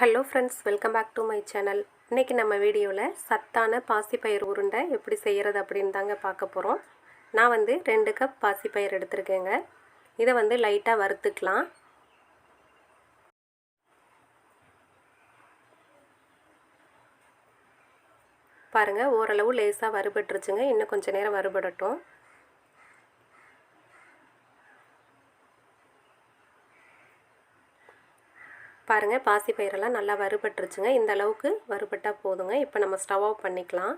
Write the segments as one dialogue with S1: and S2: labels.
S1: Hello friends welcome back to my channel இன்றைக்கி நம்ம வீடியோவில் சத்தான பாசிப்பயிர் உருண்டை எப்படி செய்கிறது அப்படின்னு தாங்க பார்க்க போகிறோம் நான் வந்து ரெண்டு கப் பாசிப்பயிர் எடுத்திருக்கேங்க. இதை வந்து லைட்டாக வறுத்துக்கலாம். பாருங்கள் ஓரளவு லேசாக வறுபட்டுருச்சுங்க. இன்னும் கொஞ்சம் நேரம் வறுபடட்டும். பாருங்கள் பாசி பயிரெல்லாம் நல்லா வறுபட்டுருச்சுங்க. இந்த அளவுக்கு வறுபட்டால் போதுங்க. இப்போ நம்ம ஸ்டவ் ஆஃப் பண்ணிக்கலாம்.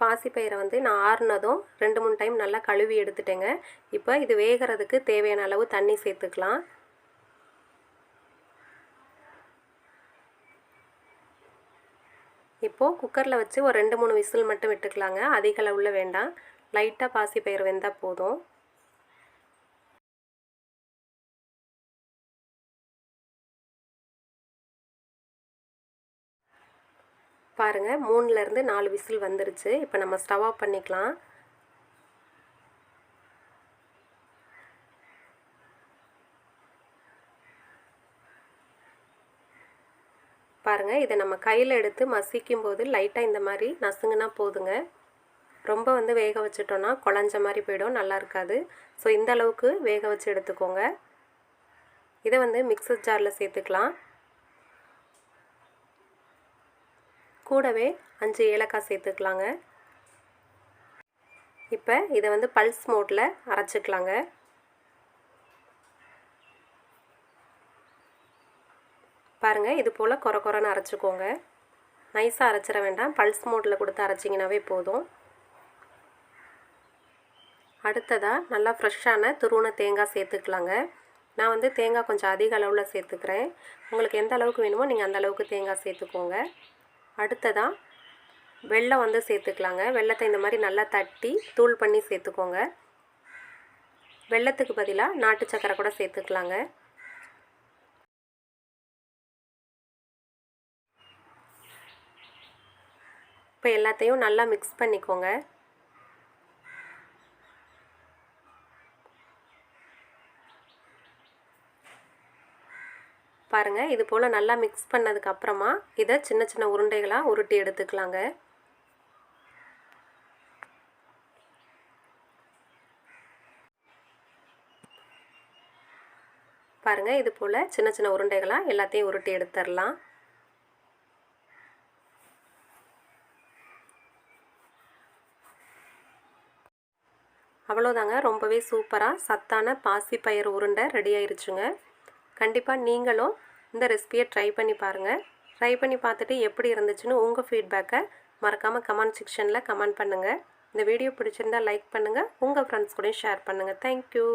S1: பாசி பயிரை வந்து நான் ஆறுனதும் ரெண்டு மூணு டைம் நல்லா கழுவி எடுத்துட்டேங்க. இப்போ இது வேகிறதுக்கு தேவையான அளவு தண்ணி சேர்த்துக்கலாம். இப்போது குக்கரில் வச்சு ஒரு ரெண்டு மூணு விசில் மட்டும் விட்டுக்கலாங்க. அதிக அளவில் வேண்டாம். லைட்டாக பாசி பயிர் வெந்தால் போதும். பாருங்கள் மூணுலேருந்து நாலு விசில் வந்துருச்சு. இப்போ நம்ம ஸ்டவ் ஆஃப் பண்ணிக்கலாம். பாருங்கள் இதை நம்ம கையில் எடுத்து மசிக்கும் போது லைட்டாக இந்த மாதிரி நசுங்கினா போதுங்க. ரொம்ப வந்து வேக வச்சுட்டோன்னா குழஞ்ச மாதிரி போயிடும் நல்லா இருக்காது. ஸோ இந்த அளவுக்கு வேக வச்சு எடுத்துக்கோங்க. இதை வந்து மிக்சர் ஜாரில் சேர்த்துக்கலாம். கூடவே அஞ்சு ஏலக்காய் சேர்த்துக்கலாங்க. இப்போ இதை வந்து பல்ஸ் மோட்டில் அரைச்சிக்கலாங்க. பாருங்கள் இது போல் குறை குறைன்னு அரைச்சிக்கோங்க. நைஸாக அரைச்சிட வேண்டாம். பல்ஸ் மோட்டில் கொடுத்து அரைச்சிங்கனாவே போதும். அடுத்ததாக நல்லா ஃப்ரெஷ்ஷான துருவன தேங்காய் சேர்த்துக்கலாங்க. நான் வந்து தேங்காய் கொஞ்சம் அதிக அளவில் சேர்த்துக்கிறேன். உங்களுக்கு எந்த அளவுக்கு வேணுமோ நீங்கள் அந்த அளவுக்கு தேங்காய் சேர்த்துக்கோங்க. அடுத்ததாக வெள்ளம் வந்து சேர்த்துக்கலாங்க. வெள்ளத்தை இந்த மாதிரி நல்லா தட்டி தூள் பண்ணி சேர்த்துக்கோங்க. வெள்ளத்துக்கு பதிலாக நாட்டு சக்கரை கூட சேர்த்துக்கலாங்க. இப்போ எல்லாத்தையும் நல்லா மிக்ஸ் பண்ணிக்கோங்க. பாருங்கள் இது போல் நல்லா மிக்ஸ் பண்ணதுக்கப்புறமா இதை சின்ன சின்ன உருண்டைகளாக உருட்டி எடுத்துக்கலாங்க. பாருங்கள் இது போல் சின்ன சின்ன உருண்டைகளாக எல்லாத்தையும் உருட்டி எடுத்துடலாம். அவ்வளோதாங்க ரொம்பவே சூப்பராக சத்தான பாசிப்பயிறு உருண்டை ரெடி ஆயிருச்சுங்க. கண்டிப்பாக நீங்களும் இந்த ரெசிபியை ட்ரை பண்ணி பாருங்கள் ட்ரை பண்ணி பார்த்துட்டு எப்படி இருந்துச்சுன்னு உங்கள் ஃபீட்பேக்கை மறக்காமல் கமெண்ட் செக்ஷனில் கமெண்ட் பண்ணுங்கள் இந்த வீடியோ பிடிச்சிருந்தால் லைக் பண்ணுங்கள் உங்கள் ஃப்ரெண்ட்ஸ் கூட ஷேர் பண்ணுங்கள் தேங்க்யூ